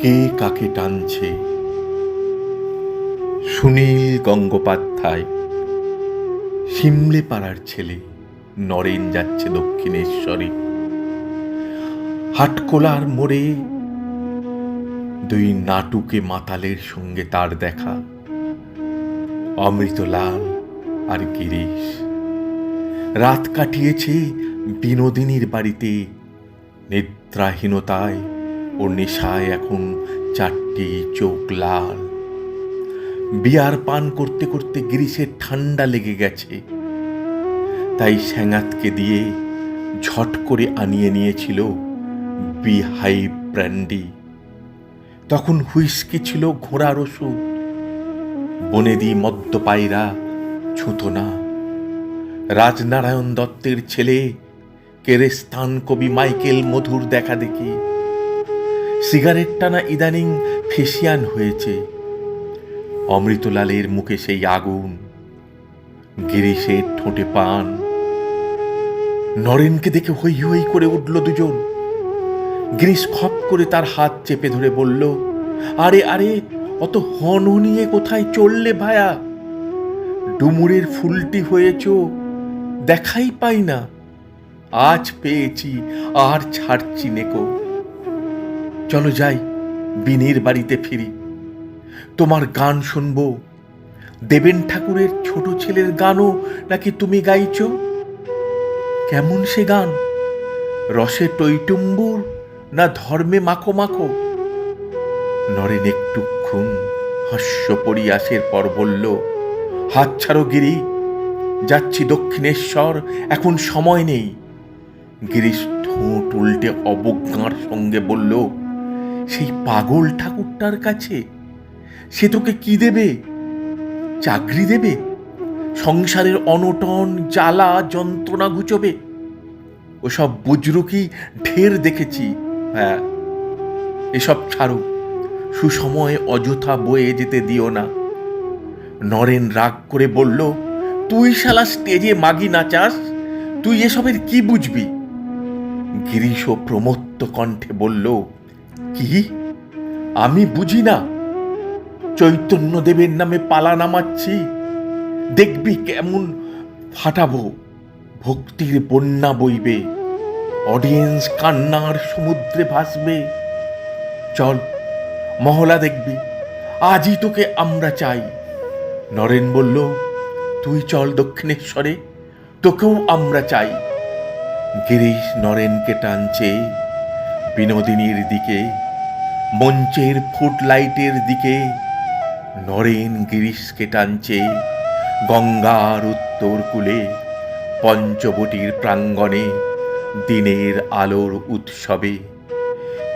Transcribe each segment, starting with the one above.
কে কাকে টানছে? সুনীল গঙ্গোপাধ্যায় সিমলে পাড়ার ছেলে, নরেন যাচ্ছে দক্ষিণেশ্বরে। হাটকোলার মোড়ে দুই নাটুকে মাতালের সঙ্গে তার দেখা। অমৃতলাল আর গিরিশ। রাত কাটিয়েছে বিনোদিনীর বাড়িতে নিদ্রাহীনতায়। ও নেশায় এখন চারটি চোখ লাল। বিয়ার পান করতে করতে গিরিশের ঠান্ডা লেগে গেছে। তাই স্যাঙাতকে দিয়ে ঝট করে আনিয়ে নিয়েছিল বিহাই ব্র্যান্ডি। তখন হুইস্কি ছিল ঘোড়ার ওষুধ। বনেদি মদ্যপায়রা ছুতো না। রাজনারায়ণ দত্তের ছেলে কেরেস্তান কবি মাইকেল মধুর দেখা দেখি। সিগারেট টানা ইদানিং ফেসিয়ান হয়েছে। অমৃতলালের মুখে সেই আগুন, গিরিশের ঠোঁটে পান। নরেনকে দেখে হই হই করে উঠল দুজন। গিরিশ খপ করে তার হাত চেপে ধরে বলল, আরে আরে, অত হন নিয়ে কোথায় চললে ভায়া? ডুমুরের ফুলটি হয়েছ, দেখাই পাই না। আজ পেয়েছি, আর ছাড়ছি নেকো। চলো যাই, বিনির বাড়িতে ফিরি। তোমার গান শুনব। দেবেন ঠাকুরের ছোট ছেলের গানও নাকি তুমি গাইছ? কেমন সে গান? রসে টইটুম্বুর না ধর্মে মাখো মাখো? নরেন একটুক্ষণ হাস্য পরিয়াসের পর বলল, হাত ছাড়ো গিরি, যাচ্ছি দক্ষিণেশ্বর, এখন সময় নেই। গিরিশ ঠোঁট উল্টে অবজ্ঞার সঙ্গে বলল সেই পাগল ঠাকুরটার কাছে সে তোকে কি দেবে? চাকরি দেবে? সংসারের অনটন, জ্বালা, যন্ত্রণা ঘুচবে? ওসব বুজরুকি ঢের দেখেছি। হ্যাঁ এসব ছাড়ো। সুসময়ে অযথা বয়ে যেতে দিও না। নরেন রাগ করে বলল, তুই শালা স্টেজে মাগি নাচাস তুই এসবের কি বুঝবি? গিরিশ প্রমত্ত কণ্ঠে বলল কি? আমি বুঝি না। চৈতন্য দেবের নামে পালা নামাচ্ছি। দেখবি কেমন ফাটাবো। ভক্তির বন্যা বইবে। অডিয়েন্স কান্নার সমুদ্রে ভাসবে। চল, মহলা দেখবি। আজই তোকে আমরা চাই। নরেন বলল, তুই চল দক্ষিণেশ্বরে, তোকেও আমরা চাই। গিরিশ নরেনকে টানছে। বিনোদিনীর দিকে, মঞ্চের ফুটলাইটের দিকে, নরেন গিরিশকে টানছে গঙ্গার উত্তর কূলে, পঞ্চবটির প্রাঙ্গণে, দিনের আলোর উৎসবে।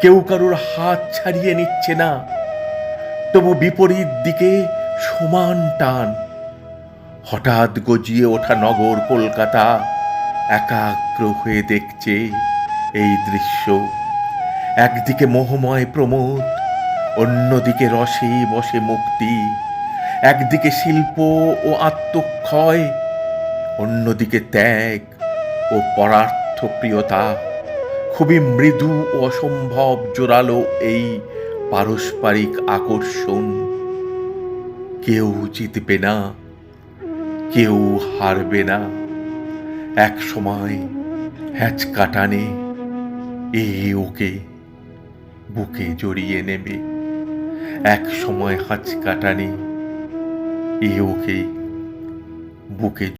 কেউ কারোর হাত ছাড়িয়ে নিচ্ছে না, তবু বিপরীত দিকে সমান টান। হঠাৎ গজিয়ে ওঠা নগর কলকাতা একাগ্র হয়ে দেখছে এই দৃশ্য। একদিকে মোহময় প্রমোদ, অন্যদিকে রসে বসে মুক্তি। একদিকে শিল্প ও আত্মক্ষয়, অন্যদিকে ত্যাগ ও পরার্থ প্রিয়তা খুবই মৃদু ও অসম্ভব জোরালো এই পারস্পরিক আকর্ষণ। কেউ জিতবে না, কেউ হারবে না। এক সময় হ্যাচ কাটানে এ ওকে। বুকে জড়িয়ে নেবে। এক সময় হাঁচ কাটানি এ ওকে বুকে